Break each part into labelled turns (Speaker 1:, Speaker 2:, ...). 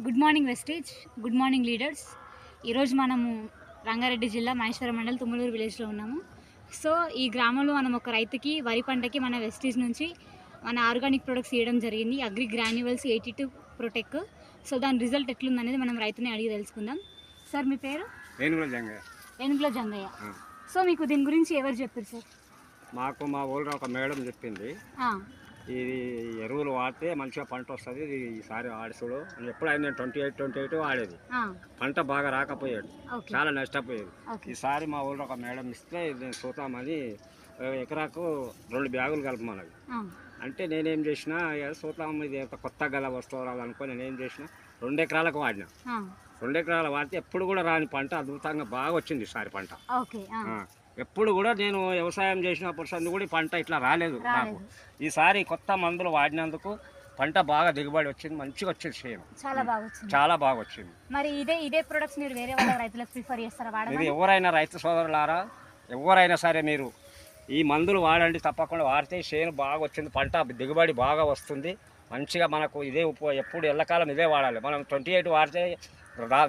Speaker 1: Good morning Vestige good morning leaders. ఈరోజు మనము రంగారెడ్డి జిల్లా మహేశ్వరం మండల్ తుమ్మలూరు విలేజ్లో ఉన్నాము. సో ఈ గ్రామంలో మనం ఒక రైతుకి వరి పంటకి మన వెస్టేజ్ నుంచి మన ఆర్గానిక్ ప్రొడక్ట్స్ ఇవ్వడం జరిగింది. Agri granules eighty two protect. So దాని రిజల్ట్ ఎట్లుందనేది మనం రైతుని అడిగి తెలుసుకుందాం. సార్ మీ పేరు? వెనుకల జంగయ్య.
Speaker 2: ఆ.
Speaker 1: సో మీకు దీని గురించి ఎవరు చెప్పారు సార్?
Speaker 2: మాకు మా ఊళ్ళో ఒక మేడం చెప్పింది. ఇది ఎరువులు వాడితే మంచిగా పంట వస్తుంది. ఇది ఈసారి ఆడిసుడు ఎప్పుడైనా నేను ట్వంటీ ఎయిట్ ట్వంటీ ఎయిట్ వాడేది. పంట బాగా రాకపోయాడు. చాలా నష్టపోయేది ఈసారి మా ఊళ్ళో ఒక మేడం ఇస్తే నేను చూద్దామని ఎకరాకు రెండు బ్యాగులు కలపమన్నది అంటే నేనేం చేసిన చూద్దాం ఇది కొత్త గల వస్తువు రాదనుకో నేనేం చేసిన రెండు ఎకరాలకు వాడిన. రెండు ఎకరాలు వాడితే ఎప్పుడు కూడా రాని పంట అద్భుతంగా బాగా వచ్చింది ఈసారి పంట. ఎప్పుడు కూడా నేను వ్యవసాయం చేసినప్పుడు సంది కూడా ఈ పంట ఇట్లా రాలేదు నాకు. ఈసారి కొత్త మందులు వాడినందుకు పంట బాగా దిగుబడి వచ్చింది మంచిగా వచ్చింది చేను.
Speaker 1: చాలా బాగా వచ్చింది.
Speaker 2: చాలా బాగా వచ్చింది.
Speaker 1: మరి ఇదే ఇదే ప్రొడక్ట్స్ మీరు వేరే వాళ్ళ రైతులకు ప్రిఫర్ చేస్తారా
Speaker 2: ఇది
Speaker 1: వాడమని
Speaker 2: ఎవరైనా రైతు సోదరులారా ఎవరైనా సరే మీరు ఈ మందులు వాడండి తప్పకుండా వాడితే చేను బాగా వచ్చింది పంట దిగుబడి బాగా వస్తుంది. మంచిగా మనకు ఇదే ఎప్పుడు ఎల్లకాలం ఇదే వాడాలి. మనం ట్వంటీ ఎయిట్ వాడితే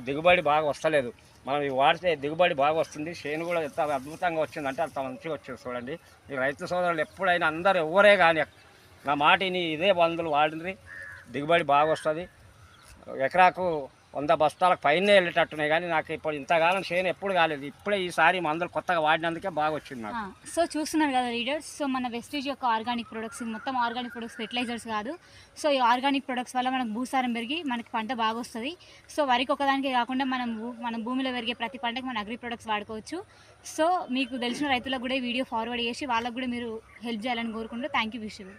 Speaker 2: దిగుబడి బాగా వస్తలేదు. మనం ఇవి వాడితే దిగుబడి బాగా వస్తుంది. చేను కూడా ఎంత అద్భుతంగా వచ్చింది అంటే అంత మంచిగా వచ్చింది చూడండి. ఈ రైతు సోదరులు ఎప్పుడైనా అందరూ ఎవరే కానీ నా మాటిని ఇదే బంధువులు వాడింది దిగుబడి బాగా వస్తుంది. ఎకరాకు వంద బస్తాలకు పైన వెళ్ళేటట్టున్నాయి. కానీ నాకు ఇప్పుడు ఇంతకాలం చేయను ఎప్పుడు కాలేదు. ఇప్పుడే ఈసారి మందులు కొత్తగా వాడినందుకే బాగా వచ్చింది నాకు
Speaker 1: సో చూస్తున్నారు కదా లీడర్స్ సో మన వెస్టేజ్ యొక్క ఆర్గానిక్ ప్రొడక్ట్స్ మొత్తం ఆర్గానిక్ ప్రొడక్ట్స్ ఫెర్టిలైజర్స్ కాదు. సో ఈ ఆర్గానిక్ ప్రొడక్ట్స్ వల్ల మనకు భూసారం పెరిగి మనకి పంట బాగా వస్తుంది సో వరికి ఒకదానికి కాకుండా మనం మన భూమిలో పెరిగే ప్రతి పంటకి మన అగ్రి ప్రొడక్ట్స్ వాడుకోవచ్చు. సో మీకు తెలిసిన రైతులకు కూడా ఈ వీడియో ఫార్వర్డ్ చేసి వాళ్ళకు కూడా మీరు హెల్ప్ చేయాలని కోరుకుంటూ థ్యాంక్ యూ విషయం